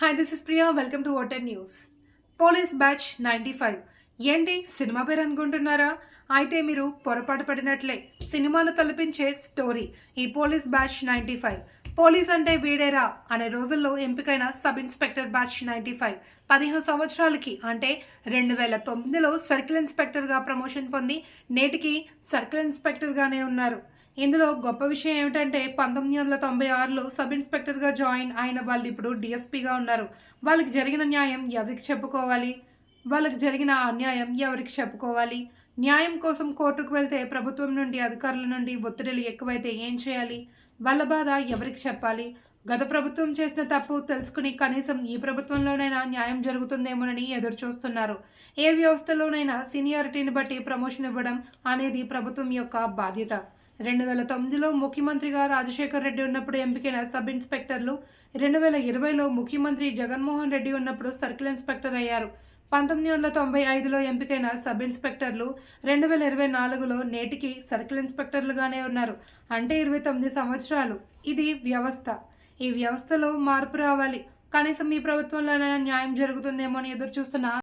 Hi this is Priya welcome to water news police batch ninety five ఏంటి? Cinema పేరు అనుకుంటున్నారా? అయితే మీరు పొరపాటు పడినట్లే. సినిమాను తలపించే స్టోరీ. ఈ police batch ninety five police అంటే వీడేరా అనే రోజుల్లో ఎంపికైన sub inspector batch ninety five పదిహేను సంవత్సరాలకి అంటే రెండు వేల తొమ్మిదిలో సర్కిల్ ఇన్స్పెక్టర్గా ప్రమోషన్ పొంది నేటికి సర్కిల్ ఇన్స్పెక్టర్గానే ఉన్నారు. ఇందులో గొప్ప విషయం ఏమిటంటే పంతొమ్మిది వందల తొంభై ఆరులో సబ్ ఇన్స్పెక్టర్గా జాయిన్ అయిన వాళ్ళు ఇప్పుడు డిఎస్పీగా ఉన్నారు. వాళ్ళకి జరిగిన న్యాయం ఎవరికి చెప్పుకోవాలి? వాళ్ళకి జరిగిన అన్యాయం ఎవరికి చెప్పుకోవాలి? న్యాయం కోసం కోర్టుకు వెళ్తే ప్రభుత్వం నుండి అధికారుల నుండి ఒత్తిడిలు ఎక్కువైతే ఏం చేయాలి? వాళ్ళ బాధ ఎవరికి చెప్పాలి? గత ప్రభుత్వం చేసిన తప్పు తెలుసుకుని కనీసం ఈ ప్రభుత్వంలోనైనా న్యాయం జరుగుతుందేమోనని ఎదురు చూస్తున్నారు ఏ వ్యవస్థలోనైనా సీనియారిటీని బట్టి ప్రమోషన్ ఇవ్వడం అనేది ప్రభుత్వం యొక్క బాధ్యత. రెండు వేల తొమ్మిదిలో ముఖ్యమంత్రిగా రాజశేఖర్ రెడ్డి ఉన్నప్పుడు ఎంపికైన సబ్ ఇన్స్పెక్టర్లు రెండు వేల ఇరవైలో ముఖ్యమంత్రి జగన్మోహన్ రెడ్డి ఉన్నప్పుడు సర్కిల్ ఇన్స్పెక్టర్ అయ్యారు. పంతొమ్మిది వందల తొంభై ఐదులో ఎంపికైన సబ్ ఇన్స్పెక్టర్లు రెండు వేల ఇరవై నాలుగులో నేటికి సర్కిల్ ఇన్స్పెక్టర్లుగానే ఉన్నారు. అంటే ఇరవై తొమ్మిది సంవత్సరాలు. ఇది వ్యవస్థ. ఈ వ్యవస్థలో మార్పు రావాలి. కనీసం ఈ ప్రభుత్వంలోనైనా న్యాయం జరుగుతుందేమో అని ఎదురు చూస్తున్న